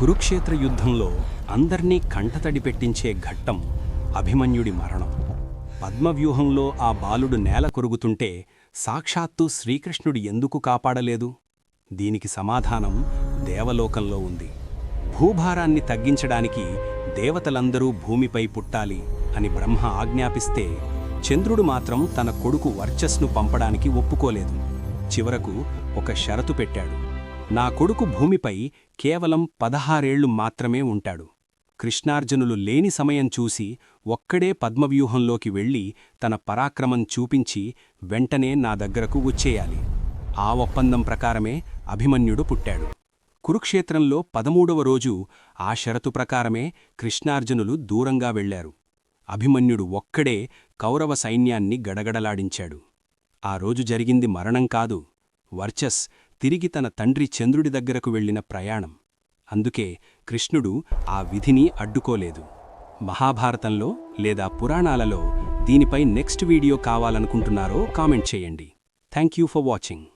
కురుక్షేత్ర యుద్ధంలో అందర్నీ కంటతడి పెట్టించే ఘట్టం అభిమన్యుడి మరణం. పద్మవ్యూహంలో ఆ బాలుడు నేల కొరుగుతుంటే సాక్షాత్తు శ్రీకృష్ణుడు ఎందుకు కాపాడలేదు? దీనికి సమాధానం దేవలోకంలో ఉంది. భూభారాన్ని తగ్గించడానికి దేవతలందరూ భూమిపై పుట్టాలి అని బ్రహ్మ ఆజ్ఞాపిస్తే చంద్రుడు మాత్రం తన కొడుకు వర్చస్ను పంపడానికి ఒప్పుకోలేదు. చివరకు ఒక షరతు పెట్టాడు. నా కొడుకు భూమిపై కేవలం పదహారేళ్ళు మాత్రమే ఉంటాడు. కృష్ణార్జునులు లేని సమయం చూసి ఒక్కడే పద్మవ్యూహంలోకి వెళ్ళి తన పరాక్రమం చూపించి వెంటనే నా దగ్గరకు వచ్చేయాలి. ఆ ఒప్పందం ప్రకారమే అభిమన్యుడు పుట్టాడు. కురుక్షేత్రంలో పదమూడవ రోజు ఆ షరతు ప్రకారమే కృష్ణార్జునులు దూరంగా వెళ్ళారు అభిమన్యుడు ఒక్కడే కౌరవ సైన్యాన్ని గడగడలాడించాడు. ఆ రోజు జరిగింది మరణం కాదు. వర్చస్ తిరిగి తన తండ్రి చంద్రుడి దగ్గరకు వెళ్ళిన ప్రయాణం. అందుకే కృష్ణుడు ఆ విధిని అడ్డుకోలేదు. మహాభారతంలో లేదా పురాణాలలో దీనిపై నెక్స్ట్ వీడియో కావాలనుకుంటున్నారో కామెంట్ చేయండి. Thank you for watching.